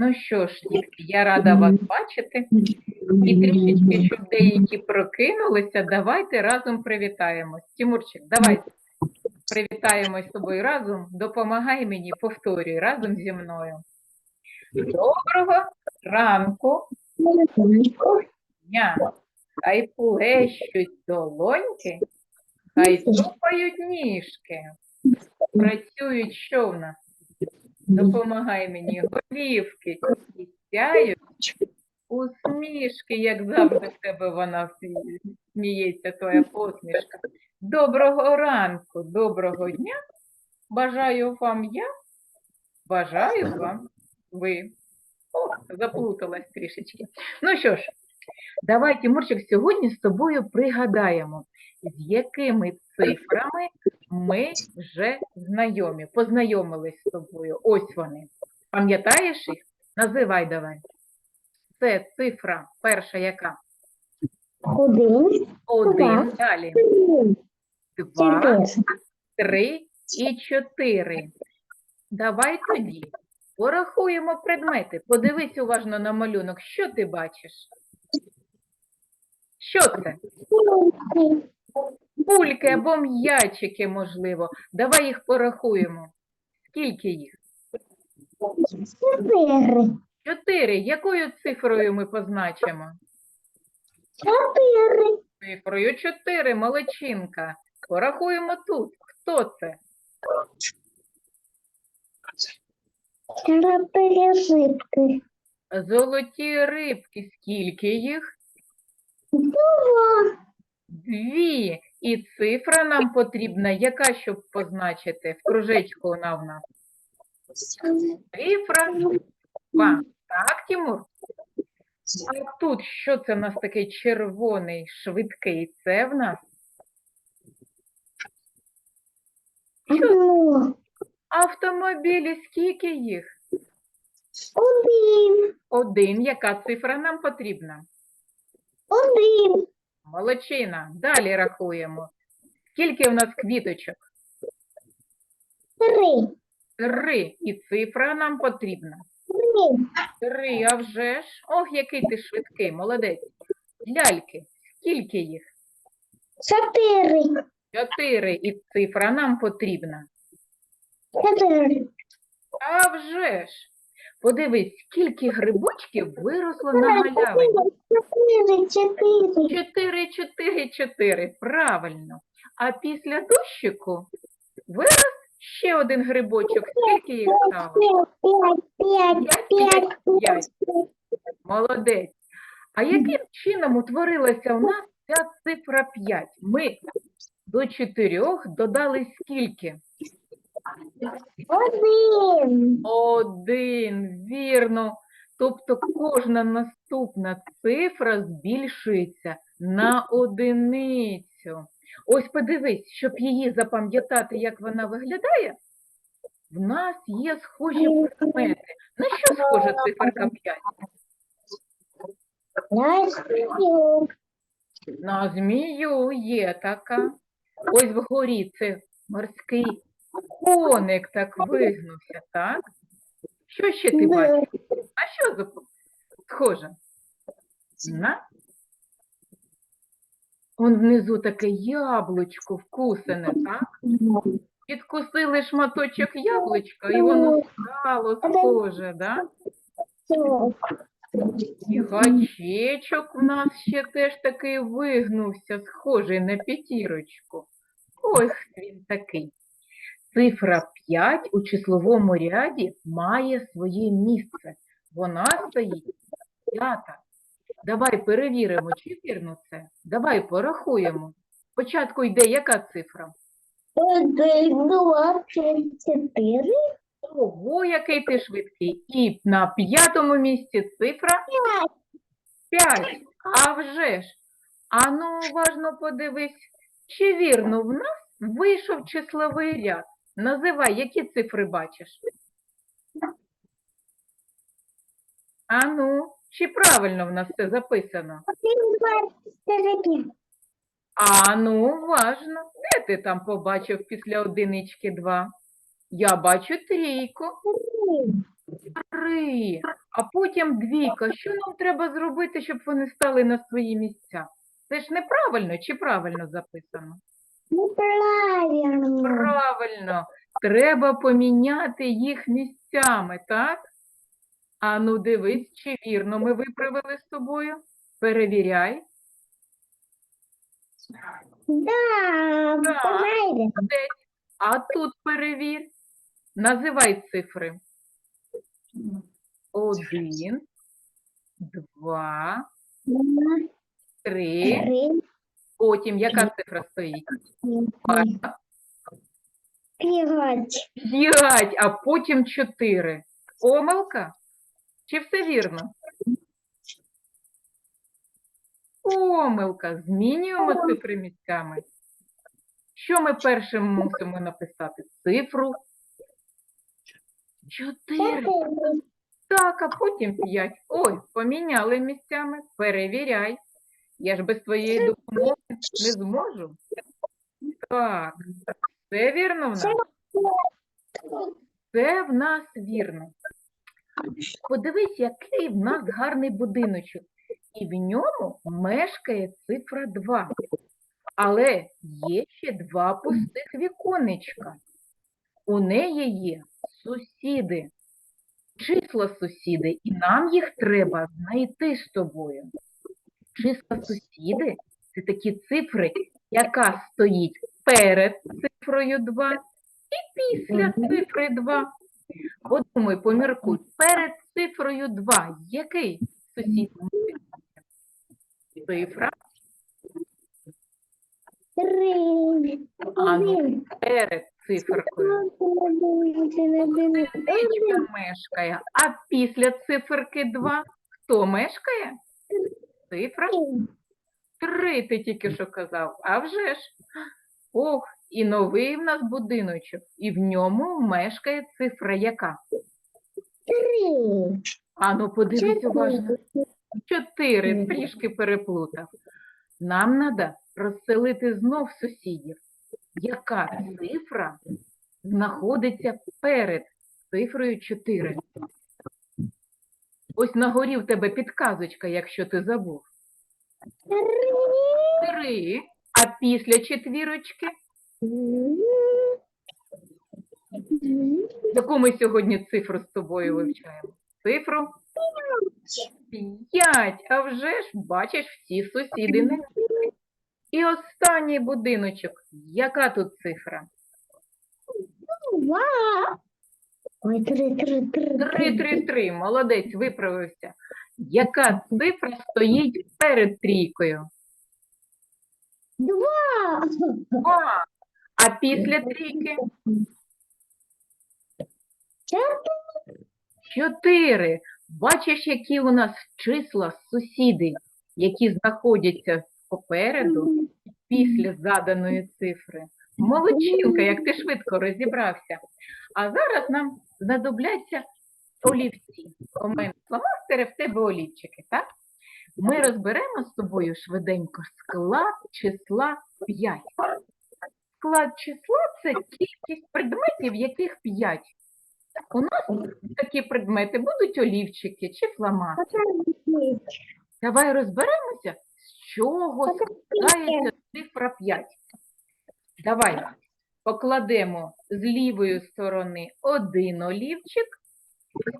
Ну що ж, дітки, я рада вас бачити. І трішечки, щоб деякі прокинулися, давайте разом привітаємось. Тимурчик, давай привітаємось з тобою разом. Допомагай мені, повторюй разом зі мною. Доброго ранку, дня. Хай плещуть долоньки, хай тупають ніжки. Працюють що в нас? Допомагай мені, голівки сяють, усмішки, як завжди в тебе вона сміється, твоя посмішка. Доброго ранку, доброго дня. Бажаю вам я, бажаю вам ви. О, заплуталась трішечки. Ну що ж, давай, Тимурчик, сьогодні з тобою пригадаємо, з якими цифрами ми вже знайомі, познайомились з тобою. Ось вони. Пам'ятаєш їх? Називай давай. Це цифра перша яка? Один, Один, далі. Два, три і чотири. Давай тоді порахуємо предмети. Подивись уважно на малюнок. Що ти бачиш? Що це? Кульки або м'ячики, можливо. Давай їх порахуємо. Скільки їх? чотири, Чотири. Якою цифрою ми позначимо? чотири, Цифрою чотири, молодчинка. Порахуємо тут. Хто це? чотири житки, Золоті рибки. Скільки їх? Два, Дві. І цифра нам потрібна, яка, щоб позначити? В кружечку вона в нас. Цифра два. Так, Тимур? А тут що це в нас такий червоний, швидкий? Це в нас одно, автомобілі. Скільки їх? один, Один. Яка цифра нам потрібна? Один, Молодчина. Далі рахуємо. Скільки в нас квіточок? три, Три. І цифра нам потрібна. три, Три, а вже ж. Ох, який ти швидкий, молодець. Ляльки. Скільки їх? чотири, Чотири. І цифра нам потрібна. чотири, А вже ж. Подивись, скільки грибочків виросло на галявині. чотири, чотири, Чотири, чотири, чотири. Правильно. А після дощику вирос ще один грибочок. Скільки їх стало? п'ять, п'ять, п'ять, П'ять, п'ять, Молодець. А яким чином утворилася у нас ця цифра 5? Ми до чотирьох додали скільки? Один, Один, вірно. Тобто кожна наступна цифра збільшується на одиницю. Ось подивись, щоб її запам'ятати, як вона виглядає, в нас є схожі предмети. На що схожа циферка 5? я стою, На змію є така. Ось вгорі це морський коник так вигнувся, так? Що ще ти бачиш? На що схоже? На? Он внизу таке яблучко вкусене, так? Підкусили шматочок яблучка, і воно стало схоже, да? І гачечок у нас ще теж такий вигнувся, схожий на п'ятірочку. Ось він такий. Цифра 5 у числовому ряді має своє місце. Вона стоїть п'ята. Давай перевіримо, чи вірно це. Давай порахуємо. Спочатку йде яка цифра? чотири, Ого, який ти швидкий. І на п'ятому місці цифра 5. А вже ж. Ану, уважно подивись, чи вірно в нас вийшов числовий ряд. Називай, які цифри бачиш? Ану, чи правильно в нас все записано? чотири. Ану, уважно. Де ти там побачив після одинички два? Я бачу трійку. Три. а потім двійка. Що нам треба зробити, щоб вони стали на свої місця? Це ж неправильно чи правильно записано? Неправильно. Правильно, треба поміняти їх місцями, так? А ну дивись, чи вірно ми виправили з тобою. Перевіряй. Да, Так. правильно. Молодець. А тут перевір. Називай цифри. Один, два, три. Три, Потім яка цифра стоїть? пять, пять. А потім чотири. Помилка? Чи все вірно? Помилка. Змінюємо цифри місцями. Що ми першим мусимо написати? Цифру. Чотири. Так, а потім п'ять. Ой, поміняли місцями. Перевіряй. Я ж без твоєї допомоги не зможу. Так, все вірно в нас? Це в нас вірно. Подивись, який в нас гарний будиночок. І в ньому мешкає цифра 2. Але є ще два пустих віконечка. У неї є сусіди, числа сусіди, і нам їх треба знайти з тобою. Числа сусіди це такі цифри, яка стоїть перед цифрою 2 і після цифри 2. Подумай, поміркуй, перед цифрою 2 який сусід може? Цифра Три. А, ну, перед циферкою. Мешкає, а після циферки 2 хто мешкає? Цифра 3 ти тільки що казав. А вже ж. Ох, і новий в нас будиночок, і в ньому мешкає цифра яка? Три. Ану, подивись уважно. Чотири, трішки переплутав. Нам треба розселити знов сусідів. Яка цифра знаходиться перед цифрою 4? Ось на горі в тебе підказочка, якщо ти забув. Три, а після четвірочки, яку ми сьогодні цифру з тобою вивчаємо? Цифру П'ять, а вже ж бачиш всі сусіди не. І останній будиночок. Яка тут цифра? Два. Ой, три, три, три. Три, три, три. Молодець, виправився. Яка цифра стоїть перед трійкою? Два. Два. А після трійки? Чотири. Бачиш, які у нас числа сусіди, які знаходяться попереду після заданої цифри. Молодчинка, як ти швидко розібрався. А зараз нам знадобляться олівці. У мене фломастери, в тебе олівчики, так? Ми розберемо з тобою швиденько склад числа 5. Склад числа це кількість предметів, яких 5. У нас такі предмети будуть олівчики чи фломастери. Давай розберемося, з чого складається цифра 5. Давай покладемо з лівої сторони один олівчик.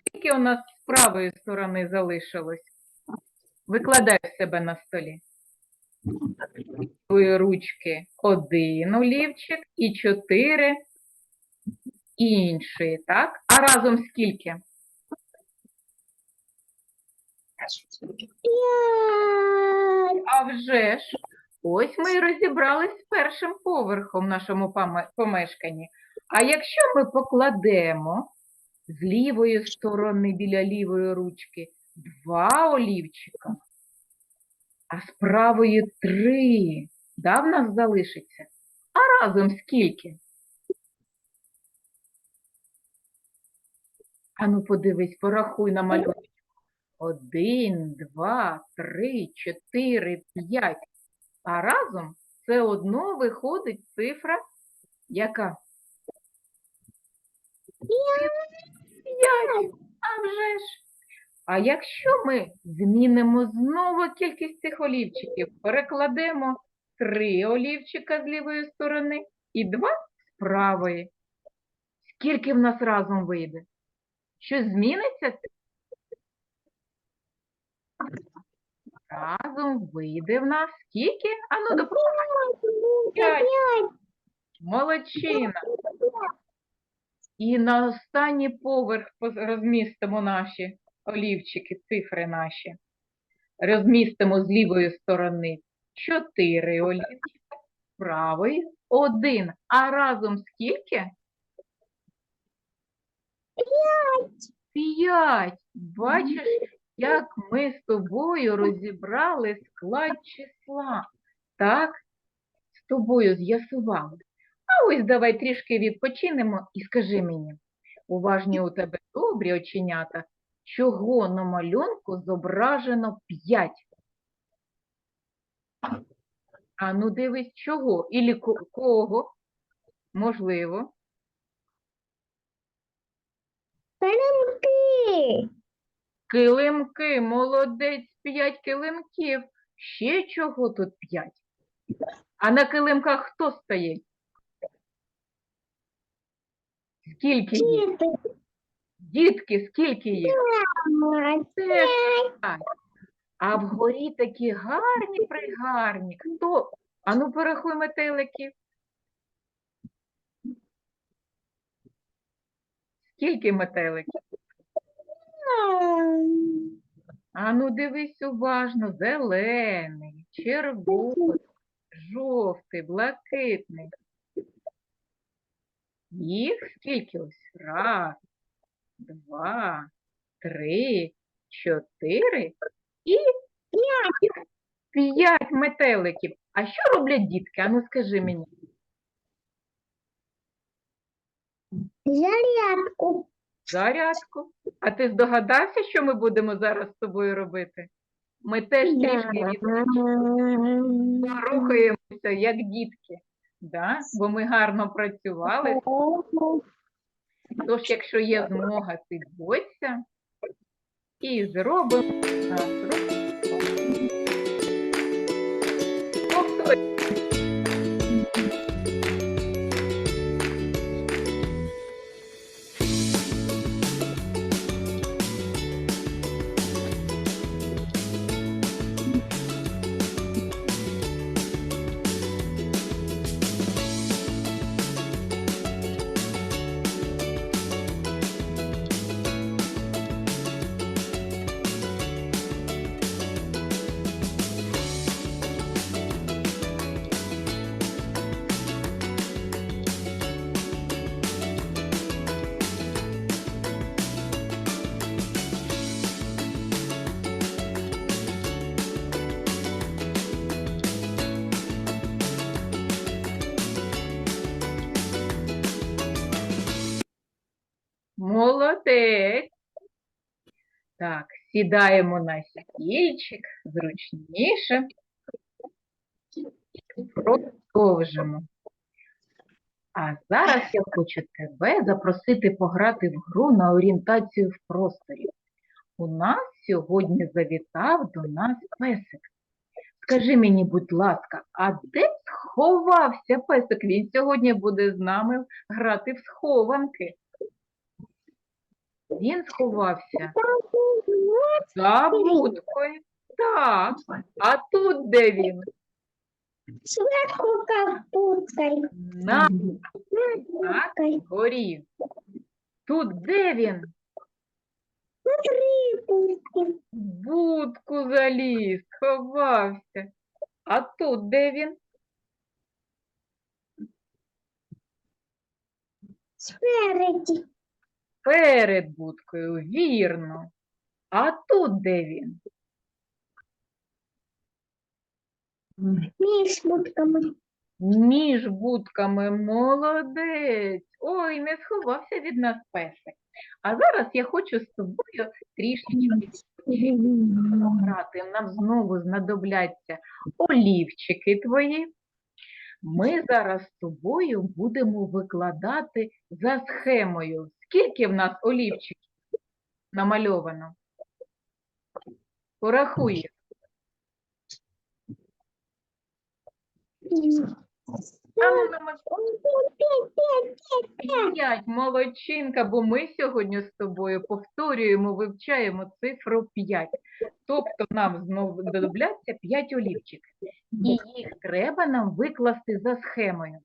Скільки у нас з правої сторони залишилось? Викладай в себе на столі. Твої ручки один олівчик і чотири інші, так? А разом скільки? А вже ж, ось ми і розібрались з першим поверхом в нашому помешканні. А якщо ми покладемо з лівої сторони біля лівої ручки два олівчика, а з правої три, да, в нас залишиться? А разом скільки? Ану, подивись, порахуй на малюнку. Один, два, три, чотири, п'ять. А разом все одно виходить цифра, яка? П'ять. А вже ж. А якщо ми змінимо знову кількість цих олівчиків, перекладемо три олівчика з лівої сторони і два з правої. Скільки в нас разом вийде? Щось зміниться? Разом вийде в нас скільки? Ану, допомагай. П'ять. Молодчина. І на останній поверх розмістимо наші олівчики, цифри наші. Розмістимо з лівої сторони чотири олівчика, з правої один. А разом скільки? П'ять. Бачиш, як ми з тобою розібрали склад числа. Так, з тобою з'ясували. А ось давай трішки відпочинемо і скажи мені, уважні у тебе добрі оченята, чого на малюнку зображено п'ять? А ну дивись, чого? Ілі кого? Можливо. Пеленки. Килимки, молодець, п'ять килимків. Ще чого тут п'ять? А на килимках хто стоїть? Скільки їх? Дітки, скільки їх? Теж п'ять. А вгорі такі гарні пригарні. Хто? Ану, порахуй метеликів. Скільки метеликів? Ану, дивись уважно. Зелений, червоний, жовтий, блакитний. Їх скільки ось? Раз, два, три, чотири і п'ять. П'ять метеликів. А що роблять дітки? Ану, скажи мені. Зарядку. Зарядку. А ти здогадався, що ми будемо зараз з тобою робити? Ми теж трішки рухаємося, як дітки, да? бо ми гарно працювали. Тож, якщо є змога, підводься і зробимо Молодець. Так, сідаємо на стільчик зручніше. Продовжимо. А зараз я хочу тебе запросити пограти в гру на орієнтацію в просторі. У нас сьогодні завітав до нас песик. Скажи мені, будь ласка, а де сховався песик? Він сьогодні буде з нами грати в схованки. Він сховався за будкою. Так. А тут де він? Сверху капуткой. На горі. Тут де він? В будку заліз, сховався. А тут де він? Спереді. Перед будкою, вірно. А тут де він? Між будками. Між будками молодець. Ой, не сховався від нас песик. А зараз я хочу з тобою трішечки грати. Нам знову знадобляться олівчики твої. Ми зараз з тобою будемо викладати за схемою. Скільки в нас олівчиків намальовано? Ну. П'ять, молодчинка, бо ми сьогодні з тобою повторюємо, вивчаємо цифру 5. Тобто нам знову додобляться 5 олівчиків. І їх треба нам викласти за схемою.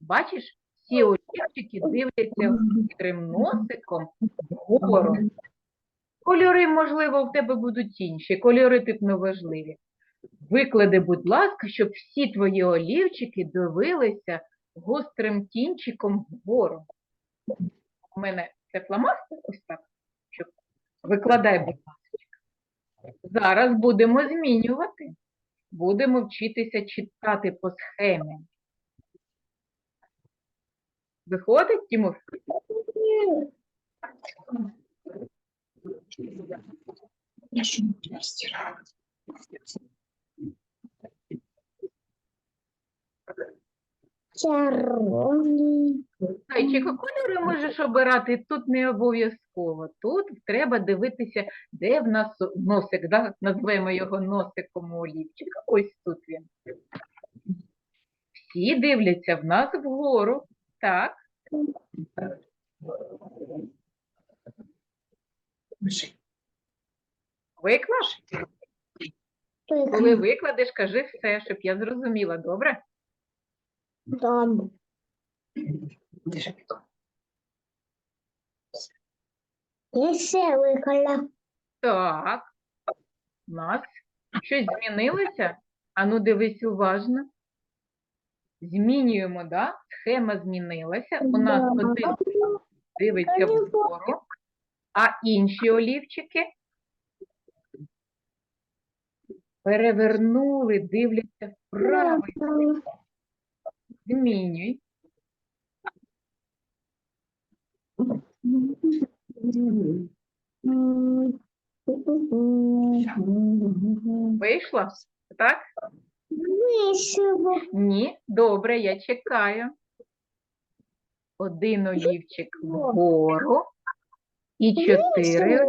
Бачиш, всі олівчики дивляться хитрим носиком вгору. Кольори, можливо, в тебе будуть інші, кольори тут не важливі. Виклади, будь ласка, щоб всі твої олівчики дивилися гострим кінчиком вгору. У мене це фломастер, ось так. Щоб... Викладай, будь ласка. Зараз будемо змінювати. Будемо вчитися читати по схемі. Виходить, стирала. Червоний. Зайчика, кольори можеш обирати, тут не обов'язково. Тут треба дивитися, де в нас носик, да? назвемо його носиком у олівчика. Ось тут він. Всі дивляться в нас вгору. Так, виклаш? Коли викладеш, кажи все, щоб я зрозуміла, добре? Дом. Держи пиком. Веселый. Так. У нас щось змінилося? Ану, дивись уважно. Змінюємо, да? Схема змінилася. У нас Да. один дивиться вгору, а інші олівчики перевернули, дивляться вправо. Змінюй. Вийшло? Так? Весело. Ні? Добре, я чекаю. Один олівчик вгору і чотири.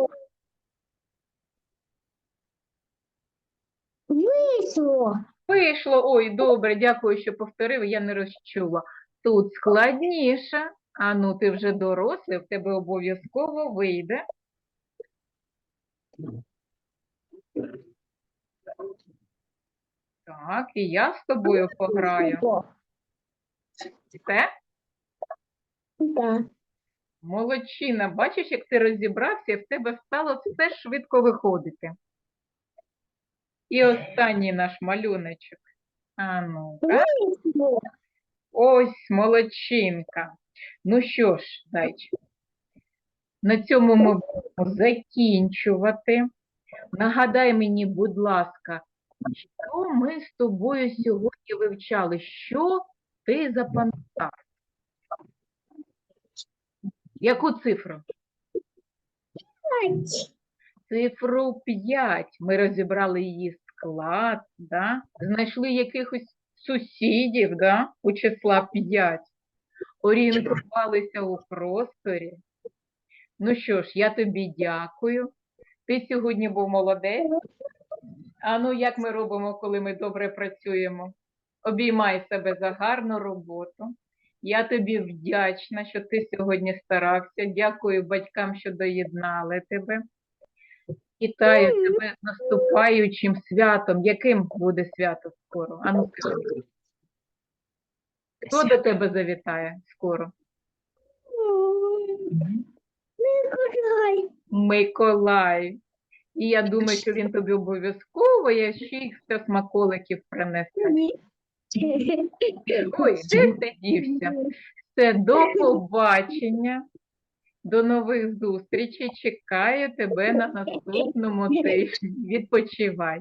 Весело. Вийшло. Ой, добре, дякую, що повторив, я не розчула. Тут складніше. А ну, ти вже дорослий, в тебе обов'язково вийде. Так, і я з тобою пограю. Все? Молодчина, бачиш, як ти розібрався, і в тебе стало все швидко виходити. І останній наш малюночок. А ну-ка. Ось молодчинка. Ну що ж, зайчик, на цьому ми будемо закінчувати. Нагадай мені, будь ласка, що ми з тобою сьогодні вивчали? Що ти запам'ятав? Яку цифру? Цифру 5. Ми розібрали її склад, да? знайшли якихось сусідів да? у числа 5. Орієнтувалися у просторі. Ну що ж, я тобі дякую. Ти сьогодні був молодець. А ну як ми робимо, коли ми добре працюємо? Обіймай себе за гарну роботу. Я тобі вдячна, що ти сьогодні старався. Дякую батькам, що доєднали тебе. Вітаю тебе з наступаючим святом. Яким буде свято скоро? Ану, скажи, хто до тебе завітає скоро? Николай. Миколай. І я думаю, що він тобі обов'язково я ще й все смаколиків принесе. Ой, де ти дівся? Все, до побачення. До нових зустрічей. Чекаю тебе на наступному тижні. Відпочивай.